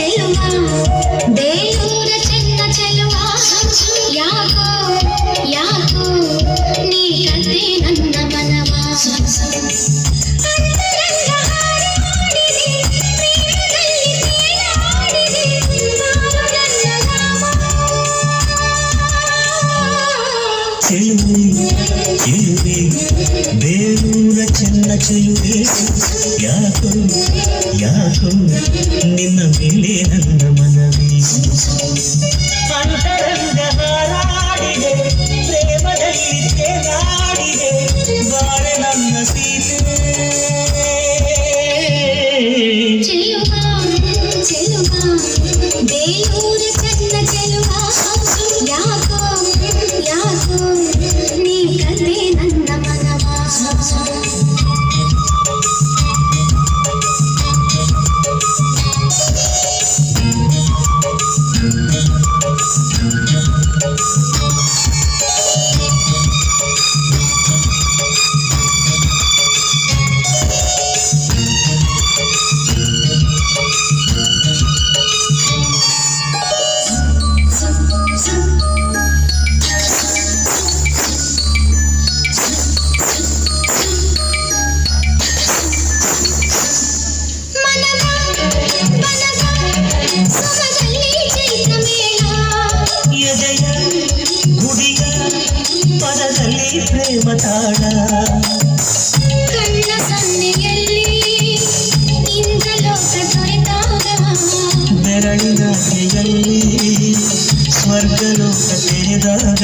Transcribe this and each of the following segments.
చెలువా బేలూర ರಾಜಯುವೇ ಯಾಕೋ ಯಾಕೋ ನಿನ್ನ ಮೇಲೆ ನನ್ನ ಮನವಿ ಅಂತರಂಗ ಹಾರಾಡಿದೆ ಪ್ರೇಮದಲ್ಲಿ ತೇಲಾಡಿದೆ ಬಾರೆ ನನ್ನ ಸೀತೆ ಚೆಲುವ ಚೆಲುವ ಬೇಲೂರ ಚನ್ನ ಚೆಲುವ ಯಾಕೋ ಯಾಕೋ ನೀ ಕತೆ ನನ್ನ ಮನ ಪ್ರೇಮ ತಾಳ ಕಣ್ಣ ಸನ್ನೆಯಲ್ಲಿ ಇಂದ್ರಲೋಕ ದೊರೆತಾಗ ಬೆರಳಿನ ಕೈಯಲ್ಲಿ ಸ್ವರ್ಗಲೋಕ ತೆರೆದಾಗ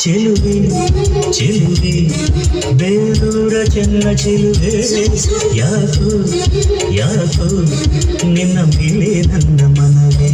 ರಾಮ. ಚೆಲುವೆ ಚೆಲುವೆ ಬೇರೂರ ಚೆನ್ನ ಚೆಲುವೆ ಯಾಕೋ ಯಾಕೋ ನಿನ್ನ ಮೇಲೆ ನನ್ನ ಮನವೇ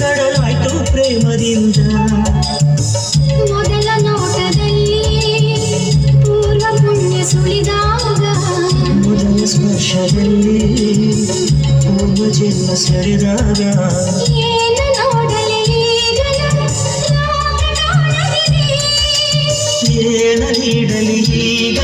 ಕಡಲಾಯ್ತು ಪ್ರೇಮದಿಂದ ಮೊದಲ ನೋಟದಲ್ಲಿ ಪೂರ್ವ ಪುಣ್ಯ ಸುಳಿದಾಗ ಮೊದಲ ಸ್ಪರ್ಶದಲ್ಲಿ ಪೂರ್ವ ಜನ್ಮ ಸರಿದಾಗ ಏನ ನೋಡಲಿ ಈಗಲ ಲೋಕ ಕಾಣದಿದೆ ಏನ ನೀಡಲಿ ಈಗ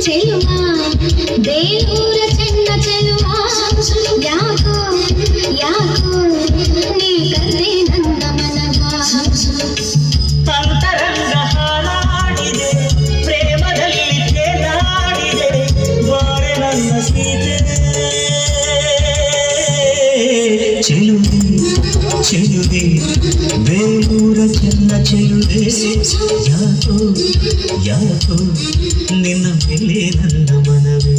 ಚೆಲುವಾ ಬೇಲೂರ ಚೆನ್ನ ಚೆಲುವಾ ಯಾಕೋ ಯಾಕೋ ನೀ ಕತೆ ನನ್ನ ಮನವಾ ಅಂತರಂಗ ಹಾರಾಡಿದೆ ಪ್ರೇಮದಲ್ಲಿ ತೇಲಾಡಿದೆ ಬಾರೆ ನನ್ನ ಸೀತೆ చెలుదే చెలుదే వేలూర చెల్ల చెలుదే. యాతో యాతో నిన్న వెళ్ళే నన్న మనవే.